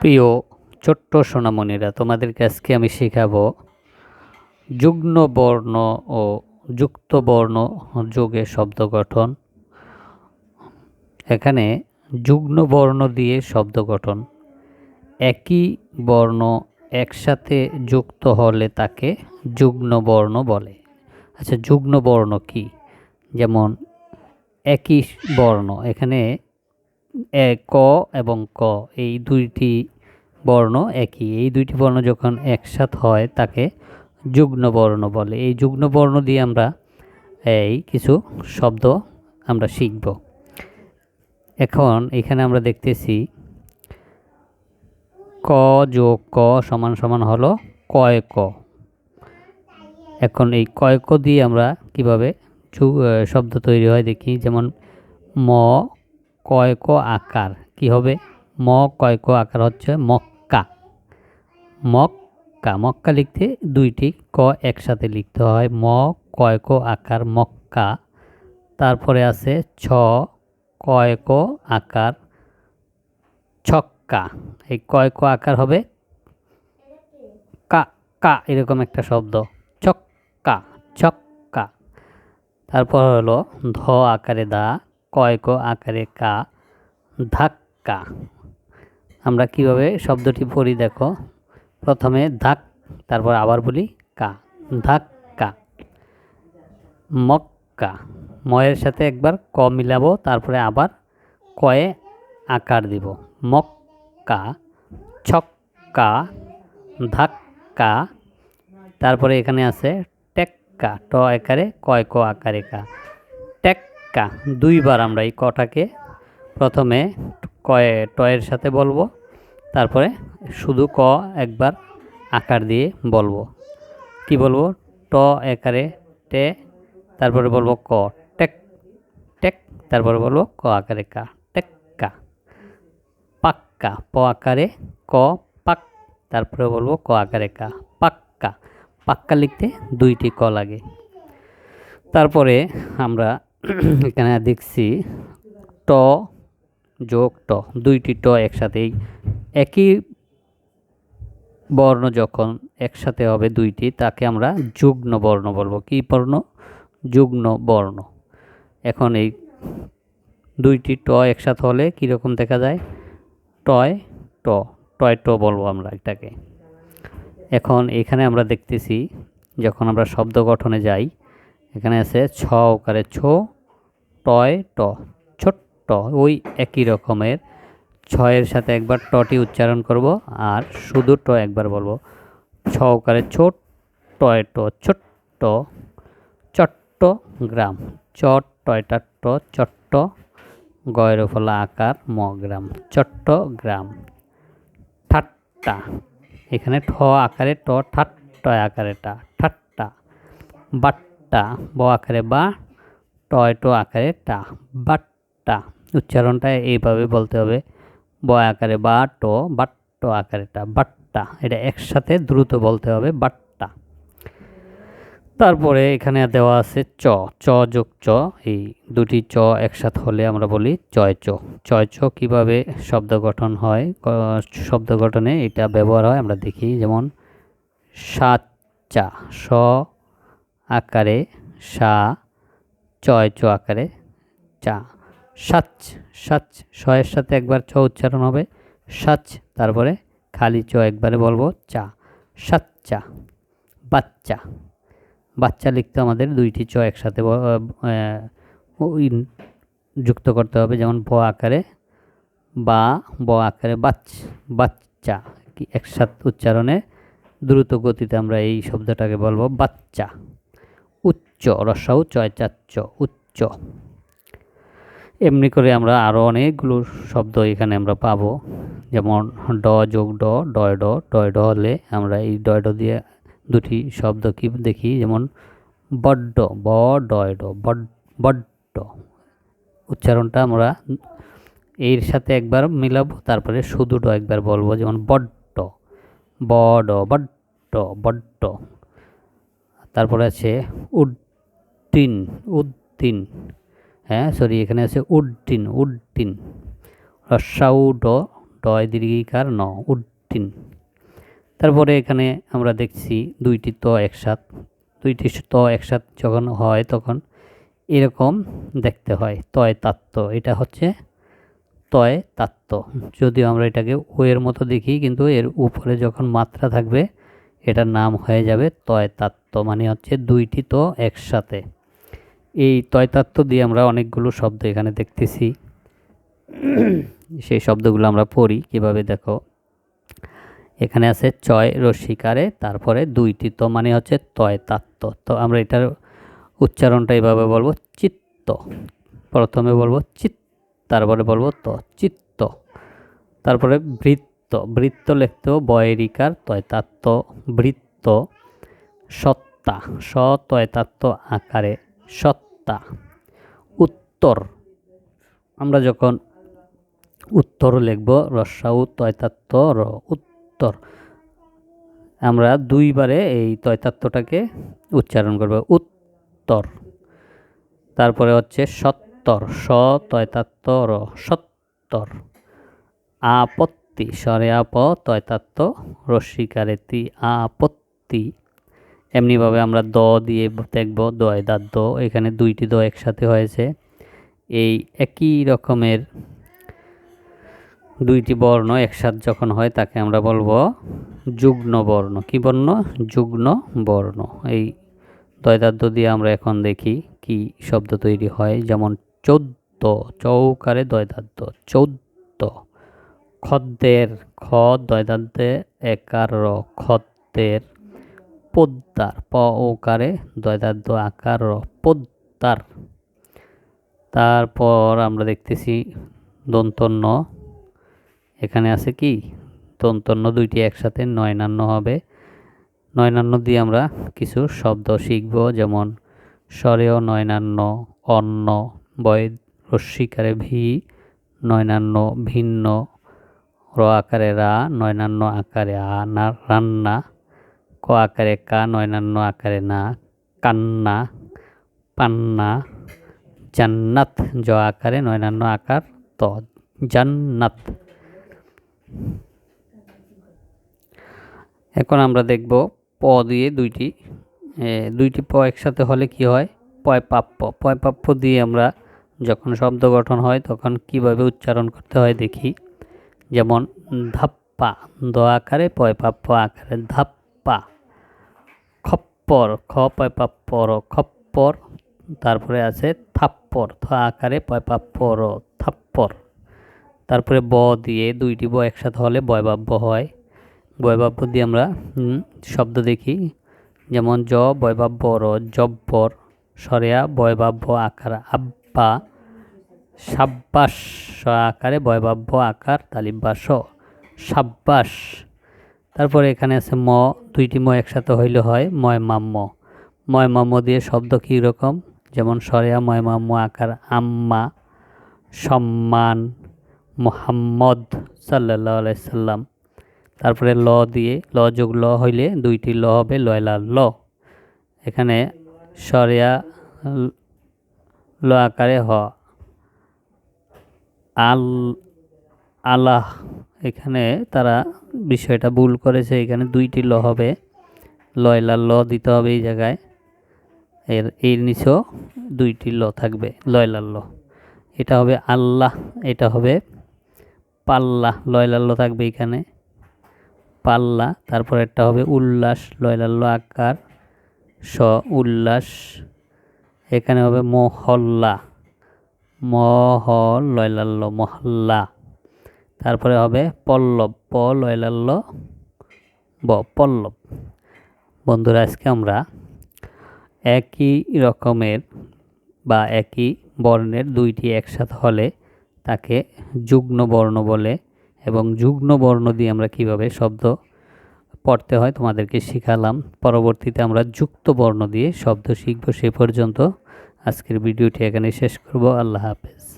প্রিয় ছোট্ট সোনামণিরা, তোমাদেরকে আজকে আমি শেখাবো যুগ্ন বর্ণ ও যুক্ত বর্ণ যোগে শব্দ গঠন। এখানে যুগ্ন বর্ণ দিয়ে শব্দ গঠন। একই বর্ণ একসাথে যুক্ত হলে তাকে যুগ্ন বর্ণ বলে। আচ্ছা যুগ্ন বর্ণ কি? যেমন একই বর্ণ, এখানে এ, ক এবং ক, এই দুইটি বর্ণ একই। এই দুইটি বর্ণ যখন একসাথ হয়, তাকে যুগ্ন বর্ণ বলে। এই যুগ্ন বর্ণ দিয়ে আমরা এই কিছু শব্দ আমরা শিখব। এখন এখানে আমরা দেখতেছি ক যোগ ক সমান সমান হলো কয় ক এখন এই কয় ক দিয়ে আমরা কীভাবে শব্দ তৈরি হয় দেখি। যেমন ম কয় ক আকার। কি হবে? ম কয় ক আকার হচ্ছে মক্কা। মক্কা মক্কা লিখতে দুইটি ক একসাথে লিখতে হয়। ম কয় ক আকার মক্কা। তারপরে আছে ছ কয় ক আকার ছক্কা। এই কয় ক আকার হবে? কা কা, এরকম একটা শব্দ। ছক্কা ছক্কা। তারপর হলো ধ আকারে দা। কয় ক আকারে কা, ধাক্কা। আমরা কীভাবে শব্দটি পড়ি দেখো? প্রথমে ধাক, তারপর আবার বলি কা। ধাক্কা। মক্কা। ময়ের সাথে একবার ক মিলাবো, তারপরে আবার কয়ে আকার দিব। মক্কা। ছক্কা। ধাক্কা। তারপরে এখানে আছে টেক্কা, ট আকারে কয় ক আকারে কা। টেক্কা দুইবার আমরা এই কটাকে প্রথমে কয়ে, টয়ের সাথে বলব, তারপরে শুধু ক একবার আকার দিয়ে বলব। কি বলব? ট একারে টে, তারপরে বলব ক, টেক টেক, তারপরে বলব ক আকারে কা টেক্কা পাক্কা প আকারে ক, পাক, তারপরে বলব ক আকারে কা পাক্কা পাক্কা লিখতে দুইটি ক লাগে। তারপরে আমরা এখানে দেখছি ট যোগ ট, দুইটি ট একসাথেই। একই বর্ণ যখন একসাথে হবে দুইটি, তাকে আমরা যুগ্ন বর্ণ বলব। কী বর্ণ? যুগ্ন বর্ণ। এখন এই দুইটি ট একসাথে হলে কীরকম দেখা যায়? টয় ট টয় ট বলব আমরা এটাকে। এখন এখানে আমরা দেখতেছি, যখন আমরা শব্দ গঠনে যাই এখানে আছে ছ ওকারে ছো, টয়, ট। ছোট্ট, ওই একই রকমের। ছয়ের সাথে একবার টটি উচ্চারণ করব আর শুধু ট একবার বলব। ছ ওকারে ছোট টয়, ট। ছোট্ট, চট্ট গ্রাম। চট টয়টা ট চট্ট। গয়ের ফলা আকার, ম, গ্রাম। চট্ট গ্রাম। ঠাট্টা। এখানে ঠ আকারে ট, ঠাট্ট আকারে টা। ঠাট্টা। বাট্টা, ব আকারে বা টয় ট আকারে টা, বাট্টা। উচ্চারণটা এইভাবে বলতে হবে। ব আকারে বা, ট, বাট্ট আকারে টা, বাট্টা। এটা একসাথে দ্রুত বলতে হবে, বাট্টা। তারপরে এখানে দেওয়া আছে চ চ যোগ চ। এই দুটি চ একসাথে হলে আমরা বলি চয় চ। চয় চ কীভাবে শব্দ গঠন হয় শব্দ গঠনে এটা ব্যবহার হয়, আমরা দেখি। যেমন সাচ্চা, স আকারে সা চয় চ আকারে চা। সাচ সাচ শয়ের সাথে একবার চ উচ্চারণ হবে। সাচ তারপরে খালি চ একবারে বলব, চা। সাচ্চা, বাচ্চা। বাচ্চা লিখতে আমাদের দুইটি চ একসাথে যুক্ত করতে হবে। যেমন ব আকারে বা, ব আকারে বাচ বাচ্চা। একসাথে উচ্চারণে দ্রুত গতিতে আমরা এই শব্দটাকে বলব, বাচ্চা। উচ্চ রসাউ চয় চাচ্চ উচ্চ। এমনি করে আমরা আরও অনেকগুলো শব্দ এখানে আমরা পাবো। যেমন ড যোগ ড, ডয় ড ডয় ড হলে আমরা এই ডয় ড দিয়ে দুটি শব্দ কি দেখি? যেমন বড্ড, ব, ডয় ড, বড, বড্ড। উচ্চারণটা আমরা এর সাথে একবার মিলাবো, তারপরে শুধু ড একবার বলব। যেমন বড্ড, বড, বড্ড বড্ড। তারপরে আছে উড্ডিন উদ্দিন উদ্দিন। হ্যাঁ সরি এখানে আছে উড্ডিন উড্ডিন রসাউ ড ডয় দীর্ঘিকার ন উড্ডিন তারপরে এখানে আমরা দেখছি দুইটি ত একসাথ। দুইটি ত একসাথ যখন হয় তখন এরকম দেখতে হয়, তয় তাত্ত্ব। এটা হচ্ছে তয় তাত্ত্ব। যদিও আমরা এটাকে ও এর মতো দেখি, কিন্তু এর উপরে যখন মাত্রা থাকবে, এটার নাম হয়ে যাবে তয় তাত্ত্ব। মানে হচ্ছে দুইটি তো একসাথে। এই তয়তাত্ত্ব দিয়ে আমরা অনেকগুলো শব্দ এখানে দেখতেছি। সেই শব্দগুলো আমরা পড়ি কীভাবে দেখো। এখানে আছে চয় রস্বীকারে তারপরে দুইটি তো মানে হচ্ছে তয় তাত্ত্ব তো আমরা এটার উচ্চারণটা এভাবে বলব, চিত্ত। প্রথমে বলব চিত্ত, তারপরে বলব ত, চিত্ত। তারপরে বৃত্ত বৃত্ত লিখতেও বয়েরিকার তয়তাত্ত্ব বৃত্ত, সত্তা স তয়তাত্ত্ব আকারে। সত্তা। উত্তর। আমরা যখন উত্তর লিখব রস্যাউ তয়তাত্ত্ব র, উত্তর। আমরা দুইবারে এই তয়তাত্ত্বটাকে উচ্চারণ করব, উত্তর। তারপরে হচ্ছে সত্তর, স তয়তাত্ত্ব র, সত্তর। আপত্তি, স্বরে আপ তয়তাত্ত্ব রস্বীকারেতি আপত্তি। এমনিভাবে আমরা দ দিয়ে দেখব, দয়, দাঁত, দ। এখানে দুইটি দ একসাথে হয়েছে। এই একই রকমের দুইটি বর্ণ একসাথ যখন হয়, তাকে আমরা বলব যুগ্ন বর্ণ। কি বর্ণ? যুগ্ন বর্ণ। এই দয়দাদ্য দিয়ে আমরা এখন দেখি কি শব্দ তৈরি হয়। যেমন চৌদ্দ, চৌকারে দয়দাদ্য চৌদ্দ। খদ্দের, খ দয়দাদ্দে একার খদ্দের পদ্মার প ওকারে দয়দাদ্য আকার র পদ্মার তারপর আমরা দেখতেছি দন্তন্য। এখানে আছে কি? দন্তন্য দুইটি একসাথে নয়নান্য হবে। নয়নান্য দিয়ে আমরা কিছু শব্দ শিখব, যেমন স্বরেয় নয়নান্ন, অন্ন বয় রস্বীকারে ভি, নয়নান্ন ভিন্ন, র আকারে রা, নয়নান্ন আকারে আ, না, রান্না। ক আকারে কা নয়নান্য আকারে না, কান্না, পান্না, জান্নাত, জ আকারে নয়নান্য আকার, ত, জান্নাত। এখন আমরা দেখব প দিয়ে দুইটি দুইটি প একসাথে হলে কি হয়? পয় প্রাপ্য পয় প্রাপ্য দিয়ে আমরা যখন শব্দ গঠন হয় তখন কীভাবে উচ্চারণ করতে হয় দেখি। যেমন ধাপ্পা, দ আকারে, পয় প্রাপ্য আকারে ধাপ্পা খপ্পর খ পয় প্রাপ্পর খপ্পর। তারপরে আছে থাপ্পর, থ আকারে পয় প্রাপ্পর থাপ্পর। তারপরে ব দিয়ে দুইটি ব একসাথে হলে বয়বাব্য হয়। বয়বাব্য দিয়ে আমরা শব্দ দেখি। যেমন জ, বয়বাব্য, র, জব্বর, সরেয়া, বয়বাব্য, আকার, আব্বা। সাব্বাস আকারে বয়বাব্য, আকার তালিব্বাস সাব্বাস। তারপরে এখানে আছে ম, দুইটি ম একসাথে হইলে হয় ময় মাম্য ময় মাম্য দিয়ে শব্দ কী রকম? যেমন সরেয়া, ময় মাম্য আকার, আম্মা, সম্মান, মোহাম্মদ সাল্লাহ আলাইসাল্লাম তারপরে ল দিয়ে, ল যোগ ল হইলে দুইটি ল হবে লয়লার ল। এখানে সরিয়া, ল আকারে হ। আল, আলাহ এখানে তারা বিষয়টা ভুল করেছে। এখানে দুইটি ল হবে। লয়লার ল দিতে হবে এই জায়গায়। এর এর নিচেও দুইটি ল থাকবে, লয়লার ল। এটা হবে আল্লাহ, এটা হবে পাল্লা লয়লাল্য থাকবে এখানে। পাল্লা, তারপর একটা হবে উল্লাস লয়লাল্য আকার, স উল্লাস, এখানে হবে মহল্লা। মহ লয়লাল্য মহল্লা। তারপরে হবে পল্লব, প লয়লাল্য ব, পল্লব। বন্ধুরা, আজকে আমরা একই রকমের বা একই বর্ণের দুইটি একসাথে হলে তাকে যুগ্ন বর্ণ বলে এবং যুগ্ন বর্ণ দিয়ে আমরা কীভাবে শব্দ পড়তে হয় তোমাদেরকে শিখালাম। পরবর্তীতে আমরা যুক্ত বর্ণ দিয়ে শব্দ শিখব সে পর্যন্ত। আজকের ভিডিওটি এখানে শেষ করব। আল্লাহ হাফেজ।